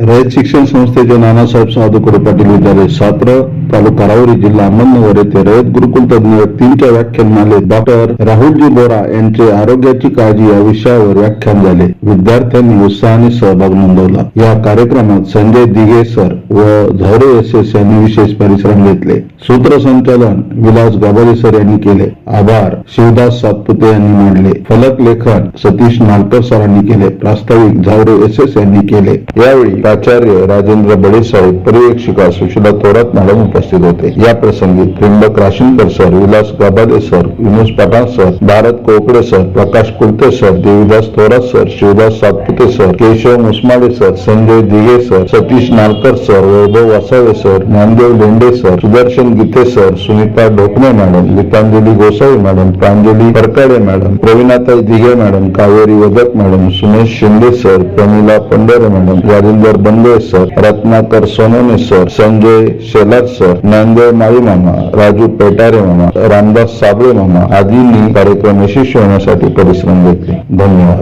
रयत शिक्षण संस्थेचे नानासाहेब साधुकडे पाटील विद्यालय सात्र तालुका राहुरी जिल्हा अहमदनगर येथे रयत गुरुकुल तज्ञ व्यक्तींच्या व्याख्यानमालेत डॉक्टर राहुलजी बोरा यांचे आरोग्याची काळजी या विषयावर व्याख्यान झाले. विद्यार्थ्यांनी उत्साहाने सहभाग नोंदवला. या कार्यक्रमात संजय दिघे सर व झौरे एस एस यांनी विशेष परिश्रम घेतले. सूत्रसंचालन विलास गाभारे सर यांनी केले. आभार शिवदास सातपुते यांनी मांडले. फलक लेखन सतीश नालकर सरांनी केले. प्रास्ताविक झावरे एस एस यांनी केले. यावेळी प्राचार्य राजेंद्र बडेसाहेब पर्यवेक्षिका सुशीला थोरात मॅडम उपस्थित होते या प्रसंगी Trimbak Rashinkar sir Vilas Gabhare sir Vinod Pathan sir, Bharat Kokade sir, Prakash Kulte sir, Devidas Thorat sir, Shivdas Satpute sir, Keshav Musmade sir, Sanjay Dighe sir, Satish Nalkar sir, Vaibhav Vasave sir Dnyandev Lende sir, Sudarshan Gite sir, Sunita Dhokane madam, Gitanjali Gosavi madam, Pranjali Parkade madam प्रवीणाताई Dighe madam, Kaveri Vadak madam, Sumesh Shinde sir, Pramila Pandhare madam, Rajendra Bande sir, Ratnakar Sonawane sir, Sanjay Shelar sir Dnyandev Mali मामा राजू पेटारे मामा रामदास साबळे मामा आदींनी कार्यक्रम यशस्वी होण्यासाठी परिश्रम घेतले. धन्यवाद.